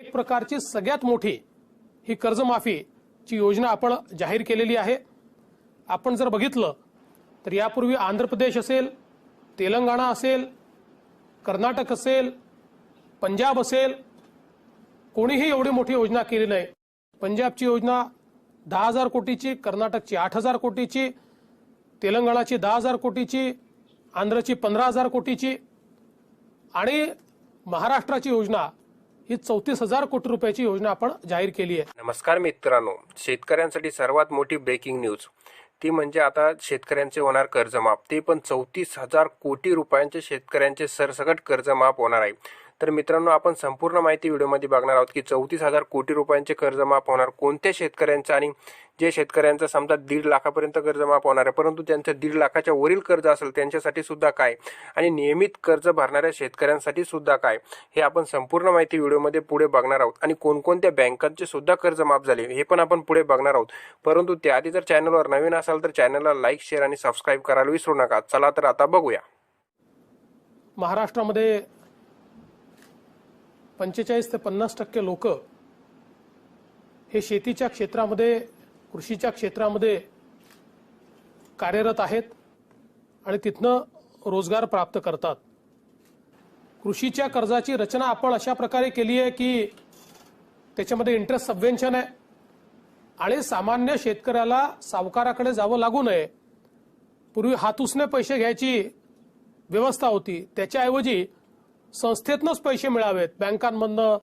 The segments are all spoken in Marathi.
एक प्रकारची सगळ्यात मोठी ही कर्जमाफीची योजना आपण जाहीर केलेली आहे. आपण जर बघितलं तर यापूर्वी आंध्र प्रदेश असेल तेलंगणा असेल कर्नाटक असेल पंजाब असेल कोणीही एवढी मोठी योजना केली नाही. पंजाबची योजना दहा हजार कोटीची कर्नाटकची आठ हजार कोटीची तेलंगणाची दहा हजार कोटीची आंध्रची पंधरा हजार कोटीची आणि महाराष्ट्राची योजना ही चौतीस हजार कोटी रुपयाची योजना आपण जाहीर केली आहे. नमस्कार मित्रांनो शेतकऱ्यांसाठी सर्वात मोठी ब्रेकिंग न्यूज ती म्हणजे आता शेतकऱ्यांचे होणार कर्जमाफ ते पण चौतीस हजार कोटी रुपयांचे शेतकऱ्यांचे सरसकट कर्जमाफ होणार आहे. तर मित्रांनो आपण संपूर्ण माहिती व्हिडिओमध्ये बघणार आहोत की चौतीस हजार कोटी रुपयांचे कर्ज माफ होणार कोणत्या शेतकऱ्यांचं आणि जे शेतकऱ्यांचं समजा दीड लाखापर्यंत कर्ज माफ होणार आहे. परंतु त्यांचं दीड लाखाच्या वरील कर्ज असेल त्यांच्यासाठी सुद्धा काय? आणि नियमित कर्ज भरणाऱ्या शेतकऱ्यांसाठी सुद्धा काय? हे आपण संपूर्ण माहिती व्हिडिओमध्ये पुढे बघणार आहोत. आणि कोणकोणत्या बँकांचे सुद्धा कर्ज माफ झाले हे पण आपण पुढे बघणार आहोत. परंतु त्याआधी जर चॅनलवर नवीन असाल तर चॅनलला लाईक शेअर आणि सबस्क्राईब करायला विसरू नका. चला तर आता बघूया. महाराष्ट्रामध्ये पंचेचाळीस ते पन्नास टक्के लोक हे शेतीच्या क्षेत्रामध्ये कृषीच्या क्षेत्रामध्ये कार्यरत आहेत आणि तिथनं रोजगार प्राप्त करतात. कृषीच्या कर्जाची रचना आपण अशा प्रकारे केली आहे की त्याच्यामध्ये इंटरेस्ट सबवेन्शन आहे आणि सामान्य शेतकऱ्याला सावकाराकडे जावं लागू नये. पूर्वी हातुसने पैसे घ्यायची व्यवस्था होती. त्याच्याऐवजी संस्थेतनंच पैसे मिळावेत. बँकांमधनं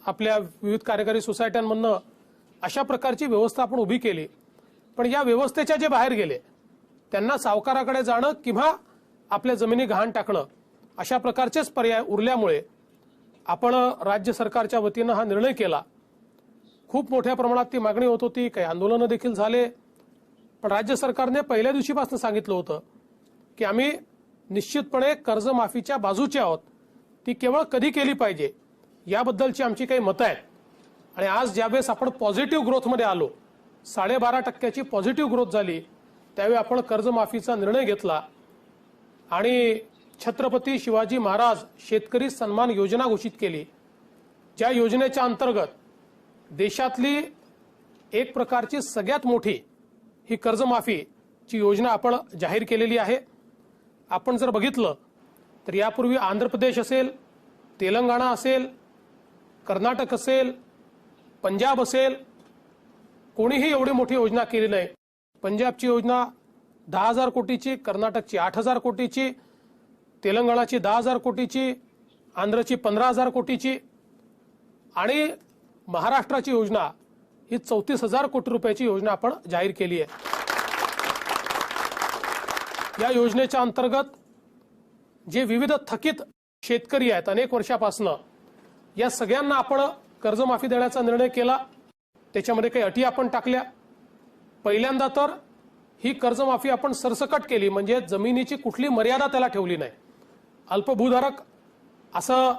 आपल्या विविध कार्यकारी सोसायट्यांमधनं अशा प्रकारची व्यवस्था आपण उभी केली. पण या व्यवस्थेच्या जे बाहेर गेले त्यांना सावकाराकडे जाणं किंवा आपल्या जमिनी गहाण टाकणं अशा प्रकारचेच पर्याय उरल्यामुळे आपण राज्य सरकारच्या वतीनं हा निर्णय केला. खूप मोठ्या प्रमाणात ती मागणी होत होती काही आंदोलनं देखील झाले. पण राज्य सरकारने पहिल्या दिवशीपासून सांगितलं होतं की आम्ही निश्चितपणे कर्जमाफीच्या बाजूचे आहोत. ती केवळ कधी केली पाहिजे याबद्दलची आमची काही मतं आहेत. आणि आज ज्यावेळेस आपण पॉझिटिव्ह ग्रोथमध्ये आलो साडेबारा टक्क्याची पॉझिटिव्ह ग्रोथ झाली त्यावेळी आपण कर्जमाफीचा निर्णय घेतला. आणि छत्रपती शिवाजी महाराज शेतकरी सन्मान योजना घोषित केली. ज्या योजनेच्या अंतर्गत देशातली एक प्रकारची सगळ्यात मोठी ही कर्जमाफीची योजना आपण जाहीर केलेली आहे. आपण जर बघितलं तर यापूर्वी आंध्र प्रदेश असेल तेलंगणा असेल कर्नाटक असेल पंजाब असेल कोणीही एवढी मोठी योजना केली नाही. पंजाबची योजना दहा हजार कोटीची कर्नाटकची आठ हजार कोटीची तेलंगणाची दहा हजार कोटीची आंध्रची पंधरा हजार कोटीची आणि महाराष्ट्राची योजना ही चौतीस हजार कोटी रुपयाची योजना आपण जाहीर केली आहे. या योजनेच्या अंतर्गत जे विविध थकीत शेतकरी आहेत अनेक वर्षापासनं या सगळ्यांना आपण कर्जमाफी देण्याचा निर्णय केला. त्याच्यामध्ये काही अटी आपण टाकल्या. पहिल्यांदा तर ही कर्जमाफी आपण सरसकट केली म्हणजे जमिनीची कुठली मर्यादा त्याला ठेवली नाही. अल्पभूधारक असं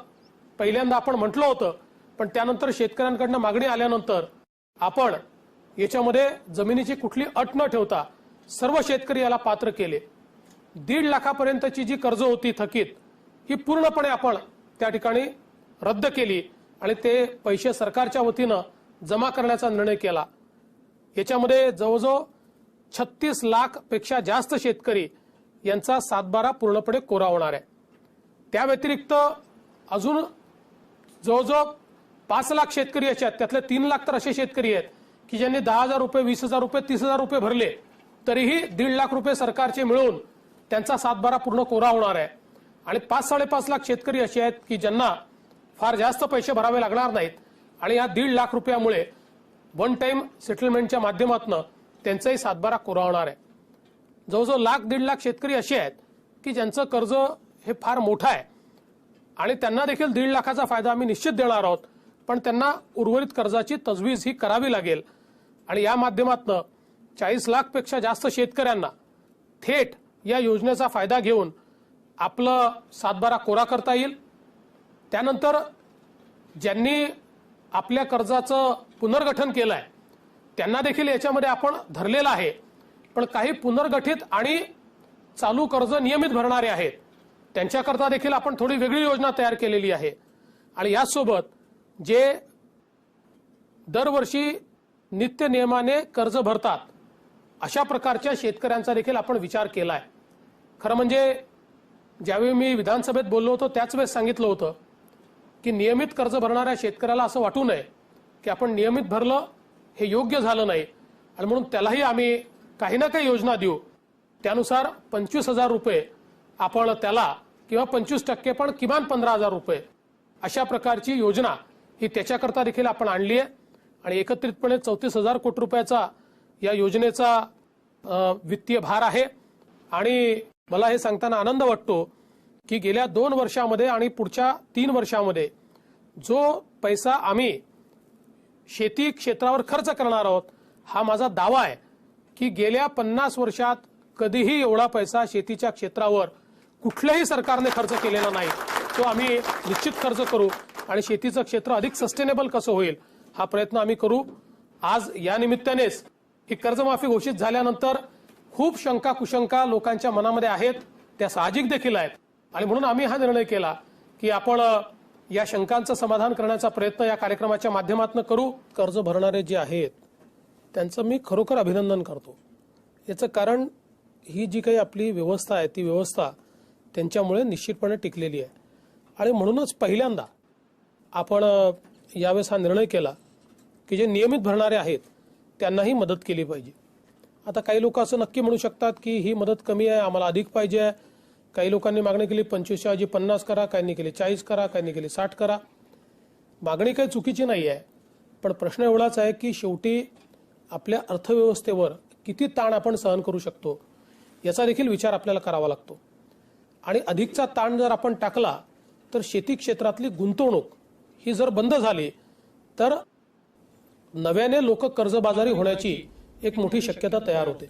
पहिल्यांदा आपण म्हटलं होतं पण त्यानंतर शेतकऱ्यांकडनं मागणी आल्यानंतर आपण याच्यामध्ये जमिनीची कुठली अट न ठेवता सर्व शेतकरी याला पात्र केले. दीड लाखापर्यंतची जी कर्ज होती थकीत ही पूर्णपणे आपण त्या ठिकाणी रद्द केली आणि ते पैसे सरकारच्या वतीनं जमा करण्याचा निर्णय केला. याच्यामध्ये जवळजवळ छत्तीस लाखपेक्षा जास्त शेतकरी यांचा सातबारा पूर्णपणे कोरा होणार आहे. त्या व्यतिरिक्त अजून जवळजवळ पाच लाख शेतकरी असे आहेत. त्यातले तीन लाख तर असे शेतकरी आहेत की ज्यांनी दहा हजार रुपये वीस हजार रुपये तीस हजार रुपये भरले तरीही दीड लाख रुपये सरकारचे मिळून त्यांचा सातबारा पूर्ण कोरा होणार आहे. आणि पाच साडेपाच लाख शेतकरी असे आहेत की ज्यांना फार जास्त पैसे भरावे लागणार नाहीत. आणि या दीड लाख रुपयामुळे वन टाइम सेटलमेंटच्या माध्यमातून त्यांचाही सातबारा कोरा होणार आहे. जवळजवळ लाख दीड लाख शेतकरी असे आहेत की ज्यांचं कर्ज हे फार मोठं आहे. आणि त्यांना देखील दीड लाखाचा फायदा आम्ही निश्चित देणार आहोत. पण त्यांना उर्वरित कर्जाची तजवीज ही करावी लागेल. आणि या माध्यमातून चाळीस लाखपेक्षा जास्त शेतकऱ्यांना थेट या योजनेचा फायदा घेऊन आपलं सातबारा कोरा करता येईल. त्यानंतर ज्यांनी आपल्या कर्जाचं पुनर्गठन केलं आहे त्यांना देखील याच्यामध्ये आपण धरलेलं आहे. पण काही पुनर्गठित आणि चालू कर्ज नियमित भरणारे आहेत त्यांच्याकरता देखील आपण थोडी वेगळी योजना तयार केलेली आहे. आणि याचसोबत जे दरवर्षी नित्य नियमाने कर्ज भरतात अशा प्रकारच्या शेतकऱ्यांचा देखील आपण विचार केलाय. खरं म्हणजे ज्यावेळी मी विधानसभेत बोललो होतो त्याच वेळेस सांगितलं होतं की नियमित कर्ज भरणाऱ्या शेतकऱ्याला असं वाटू नये की आपण नियमित भरलं हे योग्य झालं नाही. आणि म्हणून त्यालाही आम्ही काही ना काही योजना देऊ. त्यानुसार पंचवीस हजार रुपये आपण त्याला किंवा पंचवीस टक्के पण किमान पंधरा हजार रुपये अशा प्रकारची योजना ही त्याच्याकरता देखील आपण आणली आहे. आणि एकत्रितपणे चौतीस हजार कोटी रुपयाचा या योजनेचा वित्तीय भार आहे. आणि मला हे सांगताना आनंद वाटतो की गेल्या दोन वर्षामध्ये आणि पुढच्या तीन वर्षामध्ये जो पैसा आम्ही शेती क्षेत्रावर खर्च करणार आहोत हा माझा दावा आहे की गेल्या पन्नास वर्षात कधीही एवढा पैसा शेतीच्या क्षेत्रावर कुठल्याही सरकारने खर्च केलेला नाही. तो आम्ही निश्चित खर्च करू आणि शेतीचं क्षेत्र अधिक सस्टेनेबल कसं होईल हा प्रयत्न आम्ही करू. आज या निमित्तानेच ही कर्जमाफी घोषित झाल्यानंतर खूप शंका कुशंका लोकांच्या मनामध्ये आहेत त्या साहजिक देखील आहेत. आणि म्हणून आम्ही हा निर्णय केला की आपण या शंकांचं समाधान करण्याचा प्रयत्न या कार्यक्रमाच्या माध्यमातून करू. कर्ज भरणारे जे आहेत त्यांचं मी खरोखर अभिनंदन करतो. याचं कारण ही जी काही आपली व्यवस्था आहे ती व्यवस्था त्यांच्यामुळे निश्चितपणे टिकलेली आहे. आणि म्हणूनच पहिल्यांदा आपण यावेळेस हा निर्णय केला की जे नियमित भरणारे आहेत त्यांनाही मदत केली पाहिजे. आता काही लोक असं नक्की म्हणू शकतात की ही मदत कमी आहे आम्हाला अधिक पाहिजे आहे. काही लोकांनी मागणी केली पंचवीसच्या ऐवजी पन्नास करा काहींनी केली चाळीस करा काहींनी केली साठ करा. मागणी काही चुकीची नाही आहे. पण प्रश्न एवढाच आहे की शेवटी आपल्या अर्थव्यवस्थेवर किती ताण आपण सहन करू शकतो याचा देखील विचार आपल्याला करावा लागतो. आणि अधिकचा ताण जर आपण टाकला तर शेती क्षेत्रातली गुंतवणूक ही जर बंद झाली तर नव्याने लोक कर्जबाजारी होण्याची एक मोठी शक्यता तयार होते.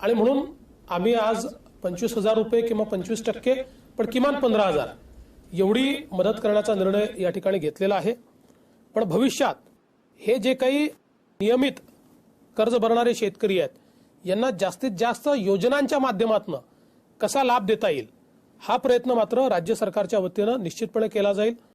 आणि म्हणून आम्ही आज पंचवीस हजार रुपये किंवा पंचवीस टक्के पण किमान पंधरा हजार एवढी मदत करण्याचा निर्णय या ठिकाणी घेतलेला आहे. पण भविष्यात हे जे काही नियमित कर्ज भरणारे शेतकरी आहेत यांना जास्तीत जास्त योजनांच्या माध्यमातून कसा लाभ देता येईल हा प्रयत्न मात्र राज्य सरकारच्या वतीनं निश्चितपणे केला जाईल.